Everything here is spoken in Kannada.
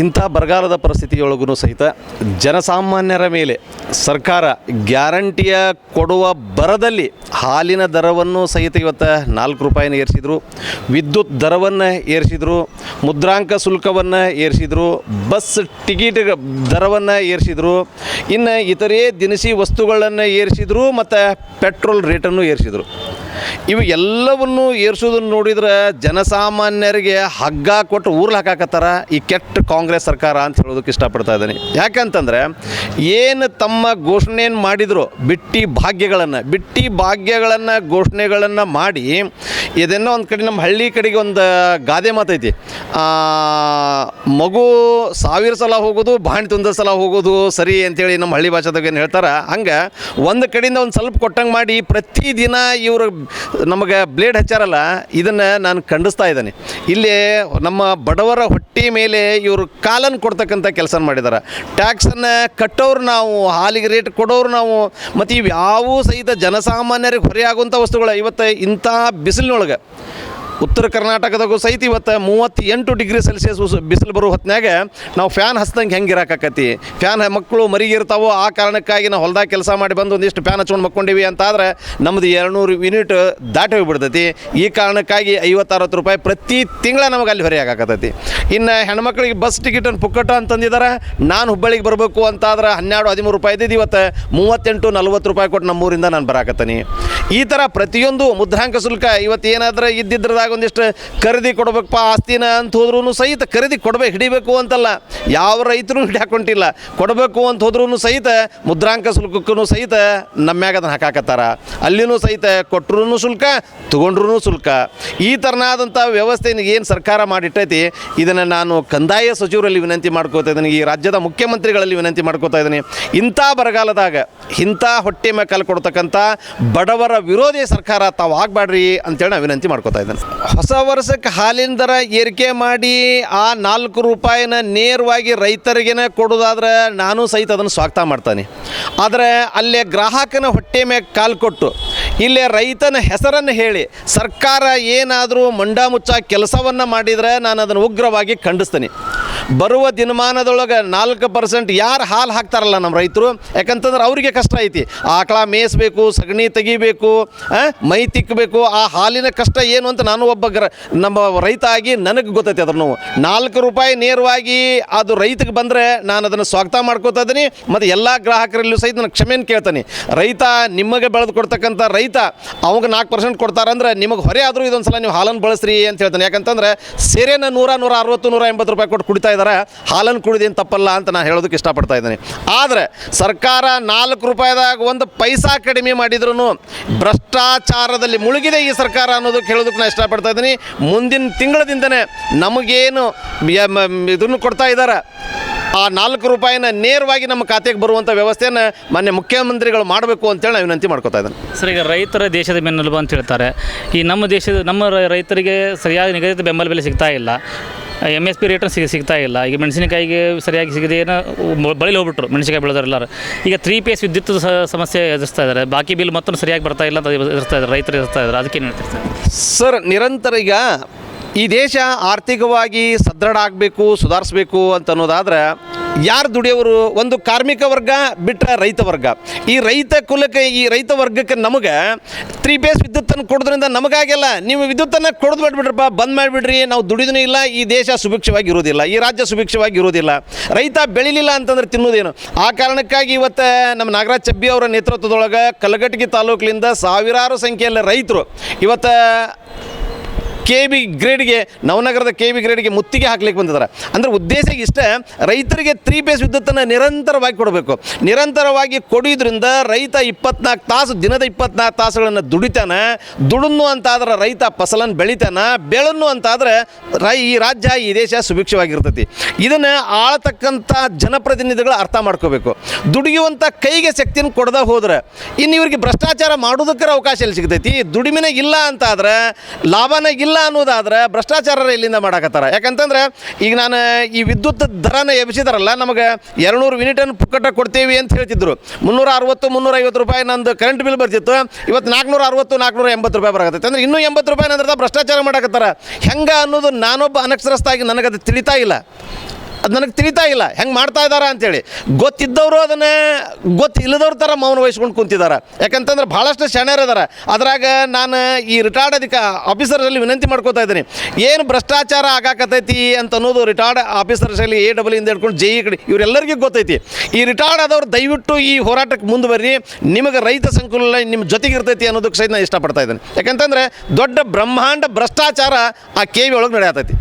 ಇಂಥ ಬರಗಾಲದ ಪರಿಸ್ಥಿತಿಯೊಳಗೂ ಸಹಿತ ಜನಸಾಮಾನ್ಯರ ಮೇಲೆ ಸರ್ಕಾರ ಗ್ಯಾರಂಟಿಯ ಕೊಡುವ ಬರದಲ್ಲಿ ಹಾಲಿನ ದರವನ್ನು ಸಹಿತ ಇವತ್ತು ನಾಲ್ಕು ರೂಪಾಯಿನ ಏರಿಸಿದರು, ವಿದ್ಯುತ್ ದರವನ್ನು ಏರಿಸಿದರು, ಮುದ್ರಾಂಕ ಶುಲ್ಕವನ್ನು ಏರಿಸಿದರು, ಬಸ್ ಟಿಕೆಟ್ ದರವನ್ನು ಏರಿಸಿದರು, ಇನ್ನು ಇತರೆ ದಿನಸಿ ವಸ್ತುಗಳನ್ನು ಏರಿಸಿದರು, ಮತ್ತು ಪೆಟ್ರೋಲ್ ರೇಟನ್ನು ಏರಿಸಿದರು. ಇವು ಎಲ್ಲವನ್ನು ಏರ್ಸೋದನ್ನು ನೋಡಿದ್ರೆ ಜನಸಾಮಾನ್ಯರಿಗೆ ಹಗ್ಗ ಕೊಟ್ಟು ಊರ್ಲು ಹಾಕಾಕತ್ತಾರ ಈ ಕೆಟ್ಟ ಕಾಂಗ್ರೆಸ್ ಸರ್ಕಾರ ಅಂತ ಹೇಳೋದಕ್ಕೆ ಇಷ್ಟಪಡ್ತಾ ಇದ್ದೀನಿ. ಯಾಕಂತಂದ್ರೆ ಏನು ತಮ್ಮ ಘೋಷಣೆಯನ್ನು ಮಾಡಿದ್ರು ಬಿಟ್ಟಿ ಭಾಗ್ಯಗಳನ್ನು ಬಿಟ್ಟಿ ಭಾಗ್ಯಗಳನ್ನು ಘೋಷಣೆಗಳನ್ನು ಮಾಡಿ ಇದನ್ನು ಒಂದು ಕಡೆ ನಮ್ಮ ಹಳ್ಳಿ ಕಡೆಗೆ ಒಂದು ಗಾದೆ ಮಾತೈತಿ ಮಗು ಸಾವಿರ ಸಲ ಹೋಗೋದು, ಬಾಣಿ ತುಂದ ಸಲ ಹೋಗೋದು ಸರಿ ಅಂತೇಳಿ ನಮ್ಮ ಹಳ್ಳಿ ಭಾಷೆದಾಗ ಏನು ಹೇಳ್ತಾರೆ? ಹಂಗೆ ಒಂದು ಕಡೆಯಿಂದ ಒಂದು ಸ್ವಲ್ಪ ಕೊಟ್ಟಂಗೆ ಮಾಡಿ ಪ್ರತಿದಿನ ಇವರು ನಮಗೆ ಬ್ಲೇಡ್ ಹಚ್ಚಾರಲ್ಲ, ಇದನ್ನು ನಾನು ಖಂಡಿಸ್ತಾ ಇದ್ದೇನೆ. ಇಲ್ಲಿ ನಮ್ಮ ಬಡವರ ಹೊಟ್ಟೆ ಮೇಲೆ ಇವರು ಕಾಲನ್ನು ಕೊಡ್ತಕ್ಕಂಥ ಕೆಲಸ ಮಾಡಿದ್ದಾರೆ ಟ್ಯಾಕ್ಸನ್ನು ಕಟ್ಟೋರು ನಾವು, ಹಾಲಿಗೆ ರೇಟ್ ಕೊಡೋರು ನಾವು ಮತ್ತು ಇವು ಯಾವೂ ಸಹಿತ ಜನಸಾಮಾನ್ಯರಿಗೆ ಹೊರೆಯಾಗುವಂಥ ವಸ್ತುಗಳು ಇವತ್ತು ಇಂಥ ಬಿಸಿಲಿನೊಳಗೆ ಉತ್ತರ ಕರ್ನಾಟಕದಾಗೂ ಸಹಿತ ಇವತ್ತು ಮೂವತ್ತೆಂಟು ಡಿಗ್ರಿ ಸೆಲ್ಸಿಯಸ್ ಬಿಸಿಲು ಬರೋ ಹೊತ್ನ್ಯಾಗ ನಾವು ಫ್ಯಾನ್ ಹಸ್ದಂಗೆ ಹೆಂಗೆ ಇರೋಕಾಕತಿ ಫ್ಯಾನ್ ಮಕ್ಕಳು ಮರಿಗಿರ್ತಾವೋ ಆ ಕಾರಣಕ್ಕಾಗಿ ನಾವು ಹೊಲ್ದಾಗ ಕೆಲಸ ಮಾಡಿ ಬಂದು ಒಂದಿಷ್ಟು ಫ್ಯಾನ್ ಹಚ್ಕೊಂಡು ಮಕ್ಕೊಂಡಿವಿ ಅಂತಾದ್ರೆ ನಮ್ಮದು ಎರಡುನೂರು ಯೂನಿಟ್ ದಾಟಿ ಹೋಗ್ಬಿಡ್ತೈತಿ. ಈ ಕಾರಣಕ್ಕಾಗಿ ಐವತ್ತರವತ್ತು ರೂಪಾಯಿ ಪ್ರತಿ ತಿಂಗಳ ನಮಗೆ ಅಲ್ಲಿ ಹೊರೆ ಆಗಾಕತ್ತೈತಿ. ಇನ್ನು ಹೆಣ್ಮಕ್ಳಿಗೆ ಬಸ್ ಟಿಕೆಟನ್ನು ಪುಕ್ಕಟ ಅಂತಂದಿದ್ದಾರೆ ನಾನು ಹುಬ್ಬಳ್ಳಿಗೆ ಬರಬೇಕು ಅಂತಾದ್ರೆ ಹನ್ನೆರಡು ಹದಿಮೂರು ರೂಪಾಯಿ ಇದ್ದಿದ್ದು ಇವತ್ತು ಮೂವತ್ತೆಂಟು ನಲ್ವತ್ತು ರೂಪಾಯಿ ಕೊಟ್ಟು ನಮ್ಮೂರಿಂದ ನಾನು ಬರಾಕತ್ತೀನಿ. ಈ ಥರ ಪ್ರತಿಯೊಂದು ಮುದ್ರಾಂಕ ಶುಲ್ಕ ಇವತ್ತು ಏನಾದರೂ ಇದ್ದಿದ್ರದಾಗ ಒಂದಿಷ್ಟು ಖರೀದಿ ಕೊಡ್ಬೇಕಪ್ಪ, ಆಸ್ತಿನ ಅಂತ ಹೋದ್ರೂ ಸಹಿತ ಖರೀದಿ ಕೊಡ್ಬೇಕು, ಹಿಡಿಬೇಕು ಅಂತಲ್ಲ. ಯಾವ ರೈತರು ಹಿಡಿಯಾಕೊಂಡಿಲ್ಲ ಕೊಡಬೇಕು ಅಂತ ಹೋದ್ರೂ ಸಹಿತ ಮುದ್ರಾಂಕ ಶುಲ್ಕಕ್ಕೂ ಸಹಿತ ನಮ್ಮ್ಯಾಗ ಅದನ್ನು ಹಾಕಾಕತ್ತಾರ. ಅಲ್ಲಿನೂ ಸಹಿತ ಕೊಟ್ಟರು ಶುಲ್ಕ ತೊಗೊಂಡ್ರೂ ಶುಲ್ಕ. ಈ ಥರನಾದಂಥ ವ್ಯವಸ್ಥೆನ ಏನು ಸರ್ಕಾರ ಮಾಡಿಟ್ಟೈತಿ, ಇದನ್ನು ನಾನು ಕಂದಾಯ ಸಚಿವರಲ್ಲಿ ವಿನಂತಿ ಮಾಡ್ಕೋತಾ ಇದ್ದೀನಿ, ಈ ರಾಜ್ಯದ ಮುಖ್ಯಮಂತ್ರಿಗಳಲ್ಲಿ ವಿನಂತಿ ಮಾಡ್ಕೋತಾ ಇದ್ದೀನಿ. ಇಂಥ ಬರಗಾಲದಾಗ, ಇಂಥ ಹೊಟ್ಟೆ ಮೇಲೆ ಕಾಲು ಕೊಡ್ತಕ್ಕಂಥ ಬಡವರ ವಿರೋಧಿ ಸರ್ಕಾರ ತಾವು ಆಗಬೇಡ್ರಿ ಅಂತೇಳಿ ನಾನು ವಿನಂತಿ ಮಾಡ್ಕೋತಾ ಇದ್ದೇನೆ. ಹೊಸ ವರ್ಷಕ್ಕೆ ಹಾಲಿನ ದರ ಏರಿಕೆ ಮಾಡಿ ಆ ನಾಲ್ಕು ರೂಪಾಯಿನ ನೇರವಾಗಿ ರೈತರಿಗೇನೆ ಕೊಡೋದಾದ್ರೆ ನಾನು ಸಹಿತ ಅದನ್ನು ಸ್ವಾಗತ ಮಾಡ್ತಾನೆ. ಆದರೆ ಅಲ್ಲೇ ಗ್ರಾಹಕನ ಹೊಟ್ಟೆ ಮೇಲೆ ಕಾಲು ಕೊಟ್ಟು, ಇಲ್ಲೇ ರೈತನ ಹೆಸರನ್ನು ಹೇಳಿ, ಸರ್ಕಾರ ಏನಾದರೂ ಮಂಡ ಮುಚ್ಚ ಕೆಲಸವನ್ನು ಮಾಡಿದರೆ ನಾನು ಅದನ್ನು ಉಗ್ರವಾಗಿ ಖಂಡಿಸ್ತೀನಿ. ಬರುವ ದಿನಮಾನದೊಳಗೆ ನಾಲ್ಕು ಪರ್ಸೆಂಟ್ ಯಾರು ಹಾಲು ಹಾಕ್ತಾರಲ್ಲ ನಮ್ಮ ರೈತರು? ಯಾಕಂತಂದ್ರೆ ಅವರಿಗೆ ಕಷ್ಟ ಐತಿ. ಆಕಳ ಮೇಯಿಸ್ಬೇಕು, ಸಗಣಿ ತೆಗಿಬೇಕು ಮೈ ತಿಕ್ಕಬೇಕು ಆ ಹಾಲಿನ ಕಷ್ಟ ಏನು ಅಂತ ನಾನು ಒಬ್ಬ ನಮ್ಮ ರೈತ ಆಗಿ ನನಗೆ ಗೊತ್ತೈತಿ ಅದ್ರ ನೋವು. ನಾಲ್ಕು ರೂಪಾಯಿ ನೇರವಾಗಿ ಅದು ರೈತಗೆ ಬಂದರೆ ನಾನು ಅದನ್ನು ಸ್ವಾಗತ ಮಾಡ್ಕೋತಾ ಇದ್ದೀನಿ ಮತ್ತು ಎಲ್ಲ ಗ್ರಾಹಕರಲ್ಲೂ ಸಹಿತ ನಾನು ಕ್ಷಮೆಯನ್ನು ಕೇಳ್ತಾನೆ. ರೈತ ನಿಮಗೆ ಬೆಳೆದು ಕೊಡ್ತಕ್ಕಂಥ ರೈತ ಅವಾಗ ನಾಲ್ಕು ಪರ್ಸೆಂಟ್ ಕೊಡ್ತಾರಂದ್ರೆ ನಿಮಗೆ ಹೊರೆ ಆದರೂ ಇದೊಂದು ಸಲ ನೀವು ಹಾಲನ್ನು ಬಳಸ್ರಿ ಅಂತ ಹೇಳ್ತಾನೆ. ಯಾಕಂತಂದ್ರೆ ಸೇರೆನ ನೂರ ನೂರ ಅರವತ್ತು, ನೂರ ಎಂಬತ್ತು ರೂಪಾಯಿ ಕೊಟ್ಟು ಕುಡಿತಾ ಇದ್ದಾರೆ. ಹಾಲನ್ನು ಕುಡಿದೇನು ತಪ್ಪಲ್ಲ ಅಂತ ನಾನು ಹೇಳೋದಕ್ಕೆ ಇಷ್ಟಪಡ್ತಾ ಇದ್ದೀನಿ. ಆದರೆ ಸರ್ಕಾರ ನಾಲ್ಕು ರೂಪಾಯಿದಾಗ ಒಂದು ಪೈಸಾ ಕಡಿಮೆ ಮಾಡಿದ್ರು ಭ್ರಷ್ಟಾಚಾರದಲ್ಲಿ ಮುಳುಗಿದೆ ಈ ಸರ್ಕಾರ ಅನ್ನೋದಕ್ಕೆ ಹೇಳೋದಕ್ಕೆ ನಾನು ಇಷ್ಟಪಡ್ತಾ ಇದ್ದೀನಿ. ಮುಂದಿನ ತಿಂಗಳದಿಂದನೇ ನಮಗೇನು ಇದನ್ನು ಕೊಡ್ತಾ ಇದ್ದಾರೆ. ಆ ನಾಲ್ಕು ರೂಪಾಯಿನ ನೇರವಾಗಿ ನಮ್ಮ ಖಾತೆಗೆ ಬರುವಂಥ ವ್ಯವಸ್ಥೆಯನ್ನು ಮಾನ್ಯ ಮುಖ್ಯಮಂತ್ರಿಗಳು ಮಾಡಬೇಕು ಅಂತೇಳಿ ನಾವು ವಿನಂತಿ ಮಾಡ್ಕೋತಾ ಇದ್ದೇನೆ. ಸರ್, ಈಗ ರೈತರ ದೇಶದ ಬೆನ್ನೆಲುಬು ಅಂತ ಹೇಳ್ತಾರೆ. ಈ ನಮ್ಮ ದೇಶದ ನಮ್ಮ ರೈತರಿಗೆ ಸರಿಯಾಗಿ ನಿಗದಿತ ಬೆಂಬಲ ಬೆಲೆ ಸಿಗ್ತಾ ಇಲ್ಲ. ಎಂ ಎಸ್ ಪಿ ರೇಟನ್ನು ಸಿಗ ಸಿಗ್ತಾ ಇಲ್ಲ. ಈಗ ಮೆಣಸಿನಕಾಯಿಗೆ ಸರಿಯಾಗಿ ಸಿಗದೆ ಏನೋ ಬಳಿಲಿ ಹೋಗ್ಬಿಟ್ರು ಮೆಣಸಿನಕಾಯಿ ಬೆಳೆದವರೆಲ್ಲರೂ ಈಗ ತ್ರೀ ಪೇಸ್ ವಿದ್ಯುತ್ ಸಮಸ್ಯೆ ಎದುರಿಸ್ತಾ ಇದ್ದಾರೆ ಬಾಕಿ ಬಿಲ್ ಮತ್ತೊಂದು ಸರಿಯಾಗಿ ಬರ್ತಾ ಇಲ್ಲ ಅಂತ ಎದುರಿಸ್ತಾ ಇದ್ದಾರೆ ರೈತರು ಎದುರಿಸ್ತಾ ಇದ್ದಾರೆ ಅದಕ್ಕೆ ಏನು ಹೇಳ್ತೀರಿ ಸರ್? ಸರ್, ನಿರಂತರ ಈಗ ಈ ದೇಶ ಆರ್ಥಿಕವಾಗಿ ಸದೃಢ ಆಗಬೇಕು, ಸುಧಾರಿಸ್ಬೇಕು ಅಂತ ಅನ್ನೋದಾದ್ರೆ ಯಾರು ದುಡಿಯೋರು ಒಂದು ಕಾರ್ಮಿಕ ವರ್ಗ ಬಿಟ್ಟರೆ ರೈತ ವರ್ಗ. ಈ ರೈತ ಕುಲಕ್ಕೆ, ಈ ರೈತ ವರ್ಗಕ್ಕೆ ನಮಗೆ ತ್ರೀ ಬೇಸ್ ವಿದ್ಯುತ್ತನ್ನು ಕೊಡೋದ್ರಿಂದ ನಮಗಾಗೆಲ್ಲ ನೀವು ವಿದ್ಯುತ್ತನ್ನು ಕೊಡೋದು ಬಿಟ್ಬಿಟ್ರಪ್ಪ ಬಂದ್ ಮಾಡಿಬಿಡ್ರಿ, ನಾವು ದುಡಿದೂ ಇಲ್ಲ, ಈ ದೇಶ ಸುಭಿಕ್ಷವಾಗಿ ಇರೋದಿಲ್ಲ ಈ ರಾಜ್ಯ ಸುಭಿಕ್ಷವಾಗಿ ಇರೋದಿಲ್ಲ ರೈತ ಬೆಳಿಲಿಲ್ಲ ಅಂತಂದ್ರೆ ತಿನ್ನೋದೇನು ಆ ಕಾರಣಕ್ಕಾಗಿ ಇವತ್ತು ನಮ್ಮ ನಾಗರಾಜ್ ಚಬ್ಬಿ ಅವರ ನೇತೃತ್ವದೊಳಗೆ ಕಲಘಟಗಿ ತಾಲೂಕಿನಿಂದ ಸಾವಿರಾರು ಸಂಖ್ಯೆಯಲ್ಲಿ ರೈತರು ಇವತ್ತು ಕೆ ಬಿ ಗ್ರೇಡ್ಗೆ ನವನಗರದ ಕೆ ಬಿ ಗ್ರೇಡ್ಗೆ ಮುತ್ತಿಗೆ ಹಾಕ್ಲಿಕ್ಕೆ ಬಂದಿದ್ದಾರೆ. ಅಂದರೆ ಉದ್ದೇಶ ಇಷ್ಟೇ, ರೈತರಿಗೆ ತ್ರೀ ಪೇಸ್ ವಿದ್ಯುತ್ತನ್ನು ನಿರಂತರವಾಗಿ ಕೊಡಬೇಕು. ನಿರಂತರವಾಗಿ ಕೊಡೋದ್ರಿಂದ ರೈತ ಇಪ್ಪತ್ನಾಲ್ಕು ತಾಸು, ದಿನದ ಇಪ್ಪತ್ನಾಲ್ಕು ತಾಸುಗಳನ್ನು ದುಡಿತಾನೆ ದುಡನ್ನು ಅಂತಾದ್ರೆ ರೈತ ಫಸಲನ್ನು ಬೆಳಿತಾನೆ ಬೆಳನ್ನು ಅಂತಾದ್ರೆ ರೈ, ಈ ರಾಜ್ಯ, ಈ ದೇಶ ಸುಭಿಕ್ಷವಾಗಿರ್ತೈತಿ. ಇದನ್ನು ಆಳತಕ್ಕಂಥ ಜನಪ್ರತಿನಿಧಿಗಳು ಅರ್ಥ ಮಾಡ್ಕೋಬೇಕು. ದುಡಿಯುವಂಥ ಕೈಗೆ ಶಕ್ತಿಯನ್ನು ಕೊಡದ ಹೋದ್ರೆ, ಇನ್ನು ಇವರಿಗೆ ಭ್ರಷ್ಟಾಚಾರ ಮಾಡೋದಕ್ಕರ ಅವಕಾಶ ಎಲ್ಲಿ ಸಿಗ್ತೈತಿ? ದುಡಿಮೆನೇ ಇಲ್ಲ ಅಂತಾದ್ರೆ, ಲಾಭನೇ ಇಲ್ಲ ಅನ್ನೋದಾದ್ರೆ ಭ್ರಷ್ಟಾಚಾರ ಇಲ್ಲಿಂದ ಮಾಡಾಕತ್ತಾರ. ಯಾಕಂತಂದ್ರೆ ಈಗ ನಾನು ಈ ವಿದ್ಯುತ್ ದರನ ಎಬ್ಸಿದಾರಲ್ಲ ನಮಗೆ ಎರಡುನೂರು ಯೂನಿಟನ್ನು ಪುಕ್ಕಟ ಕೊಡ್ತೀವಿ ಅಂತ ಹೇಳ್ತಿದ್ರು. ಮುನ್ನೂರ ಅರವತ್ತು ಮುನ್ನೂರ ಐವತ್ತು ರೂಪಾಯಿ ನಂದು ಕರೆಂಟ್ ಬಿಲ್ ಬರ್ತಿತ್ತು. ಇವತ್ತು ನಾಲ್ಕುನೂರ ಅರವತ್ತು ನಾಲ್ಕುನೂರ ಎಂಬತ್ತು ರೂಪಾಯಿ ಬರಾಕತ್ತೈತೆ. ಅಂದ್ರೆ ಇನ್ನೂ ಎಂಬತ್ತು ರೂಪಾಯಿ ಅಂದ್ರೆ ಭ್ರಷ್ಟಾಚಾರ ಮಾಡಾಕತ್ತಾರ. ಹೆಂಗೆ ಅನ್ನೋದು ನಾನೊಬ್ಬ ಅನಕ್ಷರಸ್ಥಾಗಿ ನನಗದು ತಿಳಿತಾ ಇಲ್ಲ. ಅದು ನನಗೆ ತಿಳಿತಾ ಇಲ್ಲ. ಹೆಂಗೆ ಮಾಡ್ತಾ ಇದ್ದಾರೆ ಅಂತೇಳಿ. ಗೊತ್ತಿದ್ದವರು ಅದನ್ನು ಗೊತ್ತಿಲ್ಲದವ್ರ ಥರ ಮೌನ ವಹಿಸ್ಕೊಂಡು ಕುಂತಿದ್ದಾರೆ ಯಾಕಂತಂದ್ರೆ ಭಾಳಷ್ಟು ಶಣರ್ ಅದಾರ ಅದ್ರಾಗ ನಾನು ಈ ರಿಟೈರ್ಡ್ ಅಧಿಕ ಆಫೀಸರ್ಸಲ್ಲಿ ವಿನಂತಿ ಮಾಡ್ಕೋತಾ ಇದ್ದೀನಿ. ಏನು ಭ್ರಷ್ಟಾಚಾರ ಆಗಾಕತೈತಿ ಅಂತ ಅನ್ನೋದು ರಿಟೈರ್ಡ್ ಆಫೀಸರ್ಸಲ್ಲಿ ಎ ಡಬ್ಲ್ಯೂ ಇಂದ ಹಿಡ್ಕೊಂಡು ಜೆ ಇ ಕಡೆ ಇವರೆಲ್ಲರಿಗೂ ಗೊತ್ತೈತಿ. ಈ ರಿಟೈರ್ಡ್ ಆದವ್ರು ದಯವಿಟ್ಟು ಈ ಹೋರಾಟಕ್ಕೆ ಮುಂದುವರಿ ನಿಮಗೆ ರೈತ ಸಂಕುಲ ನಿಮ್ಮ ಜೊತೆಗೆ ಇರ್ತೈತಿ ಅನ್ನೋದಕ್ಕೆ ಸಹಿತ ನಾನು ಇಷ್ಟಪಡ್ತಾ ಇದ್ದೀನಿ. ಯಾಕಂತಂದ್ರೆ ದೊಡ್ಡ ಬ್ರಹ್ಮಾಂಡ ಭ್ರಷ್ಟಾಚಾರ ಆ ಕೆ ವಿ ಒಳಗೆ ನಡೆಯತೈತಿ.